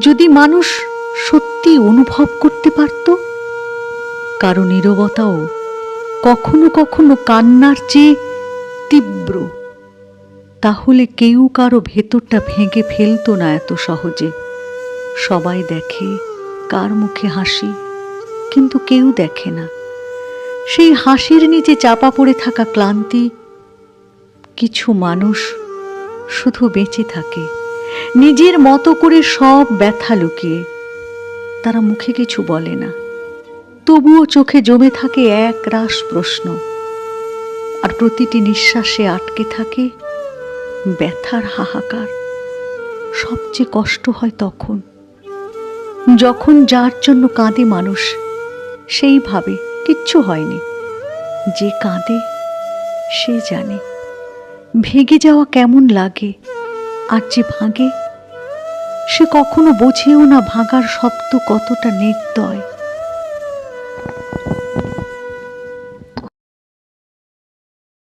যদি মানুষ সত্যি অনুভব করতে পারত? কারও নীরবতাও কখনো কখনো কান্নার চেয়ে তীব্র। তাহলে কেউ কারও ভেতরটা ভেঙে ফেলতো না এত সহজে। সবাই দেখে কার মুখে হাসি, কিন্তু কেউ দেখে না। সেই হাসির নিচে চাপা পড়ে থাকা ক্লান্তি, কিছু মানুষ শুধু বেঁচে থাকে। নিজের মতো করে সব ব্যথা লুকিয়ে। তারা মুখে কিছু বলে না। তবুও চোখে জমে থাকে এক রাস প্রশ্ন। আর প্রতিটি নিঃশ্বাসে আটকে থাকে ব্যথার হাহাকার। সবচেয়ে কষ্ট হয় তখন। যখন যার জন্য কাঁদে মানুষ, সেই ভাবে কিচ্ছু হয়নি। যে কাঁদে, সে জানে। ভেঙে যাওয়া কেমন লাগে আর যে ভাঙে সে কখনো বোঝেও না ভাঙার শব্দ কতটা নির্দয়।